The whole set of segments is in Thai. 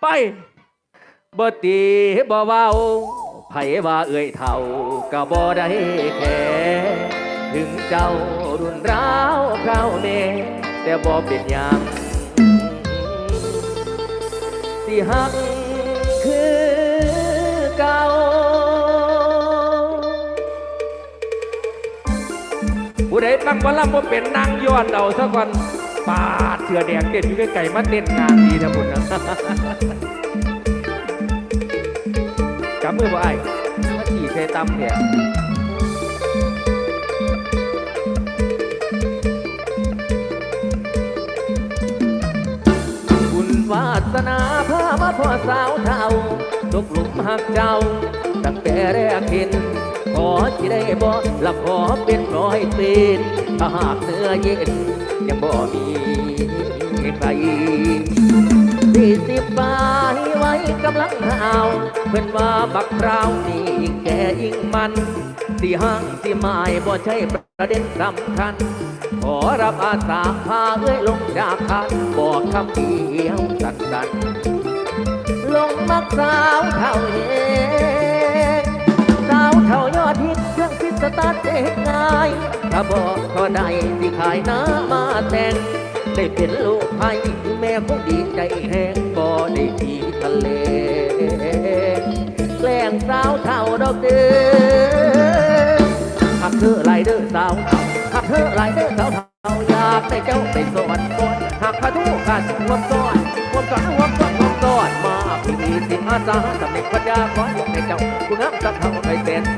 ไปบ่ตีบ่เว้าไผว่าเอ่ยเท่าก็บ่ได้แค่ถึงเจ้ารุนราวคราวเนแต่บ่เป็นหยังสิหักคือเก่าผู้ใดตั้งวันละบ่เป็นนางย้อนเอาซะก่อน ปาดเสือแดงเต้นอยู่ไกลๆมาเต้นงานดีนะบุญนะจำมือบ่ไอ้มาขี่เซตำเนี่ยคุณวาสนาพามาพ่อสาวเท่าตกหลุมหักเจ้า ตั้งแต่แรกเห็น อที่ได้บ่ละขอเป็นร้อยตีนถ้าหากเนื้อเย็นยังบ่มีใครสี่สิบปลายไว้กำลังหาวเพื่อนว่าบักคราวนี่ยิ่งแก่ยิ่งมันสี่ห้างสี่ไม้บ่ใช่ประเด็นสำคัญ ขอรับอาสาพาเอ้ยลงจากคันบอกคำเดียวสั้นๆลงมักสาวเท่าเอ ดฮิตเครื่องพิษสตาร์เองง่ายถ้าบอกก็ได้ที่ขายน้ำมาแต่ง ได้เป็นลูกไผ่แม่คงดีใจแห้งบ่ได้ที่ทะเล แกล้งสาวเท่าดอกเดือหักเธอไรเด้อสาวเท่าหักเธอไรเด้อสาวเท่าอยากได้เจ้าไปสวรรค์ก่อนหักพระทุกขันรวมซ้อนรวมซ้อนรวมซ้อนรวมซ้อนมาพี่มีสิอาสาสำเร็จปัญญาขอยกให้เจ้าคุณงามสักเท่าไปแสนดื่ม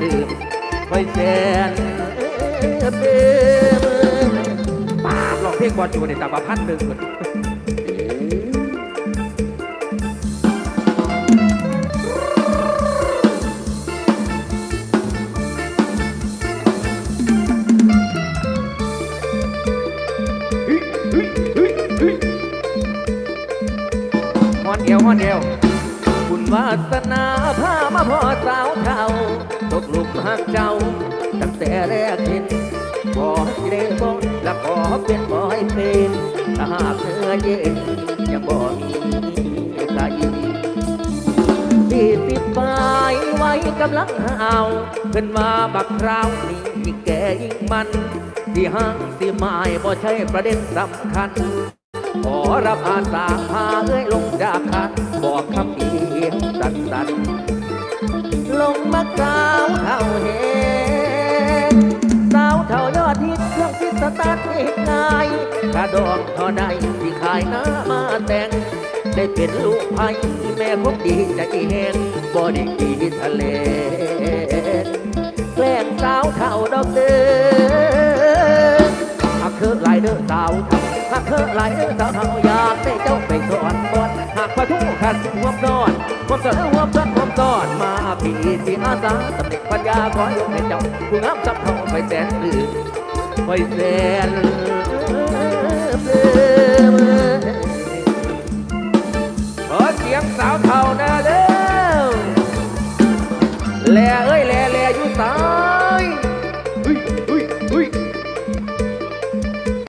ไปแสนเบิ่มปาบลองเพลงบอลอยู่ในตาบาพันหนึ่งคนฮอนเอวฮอนเอวคุณ วาสนาพามาพ่อสาวเท่าตกหลุมหักเจ้า ตั้งแต่แรกเห็นขอที่ได้บอกและขอเป็นบอยเป็นถ้าหากเนื้อเย็นยังบ่มีใครที่สิบปายไว้กำลังหาวเพิ่นมาบักคราวนี้ยิ่งแก่ยิ่งมัน ที่ห้างที่ไม้บ่ใช่ประเด็นสำคัญ ขอรับอาสาพาเอ้ยลงจาบอก สตาร์ทเอกงายถ้าดองท่าใดที่ขายหน้ามาแต่ง ได้เป็นลูกไผ่แม่คงดีใจแหงบ่ได้ดีทะเล แกล้งสาวเท่าดอกเด้อหากเธอหลเด้อสาวท่าหากเธอหลเด้อสาวท่าอยากได้เจ้าไปสอนบอนหากพระทุขันหัวนอนหัวเสือหัวซันหัวซ้อนมาพี่ที่อาสาสำเร็จปัญญาขอยกให้เจ้าผู้งามสักเท่าไปแสนลื่น ไปแสนเลื่อขอเสียงสาวเท่านาเด้อแล่เอ้ยแล่แล่อยู่สา